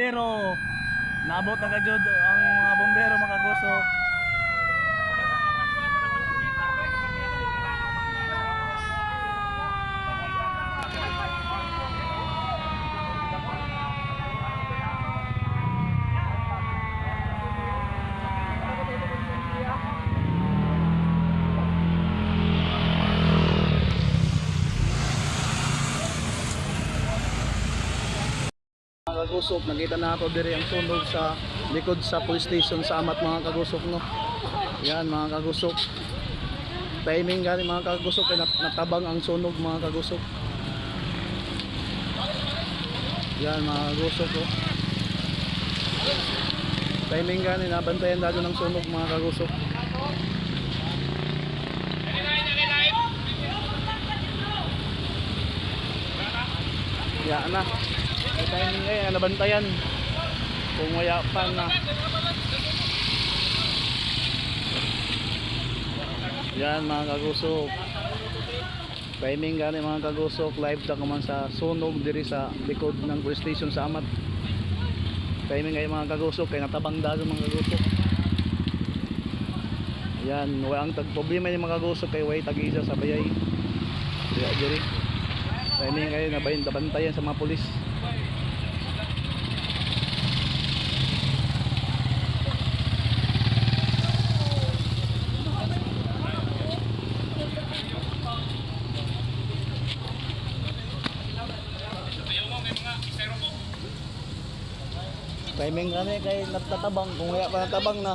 Pero naabot na kajud ang mga bombero mga kagusok. Nakita na ako diri ang sunog sa likod sa police station sa amat mga kagusok no? Yan mga kagusok. Timing gani mga kagusok kay nat- natabang ang sunog mga kagusok. Yan mga kagusok oh. timing gani nabantayan dado ng sunog mga kagusok. Yan na may timing ngayon nabantayan. Kung waya pa na. Yan mga kagusok. Timing gani mga kagusok. Live ta man sa sunog diri sa likod ng police station sa Amat. Timing ngayon mga kagusok kay natabang dado mga kagusok. Yan wala ang problema ni mga kagusok kay way tag-isa sa bayay. Kaya diri. Timing ngayon nabayin nabantayan sa mga pulis timing gani kay natatabang kung wala pa natabang na na.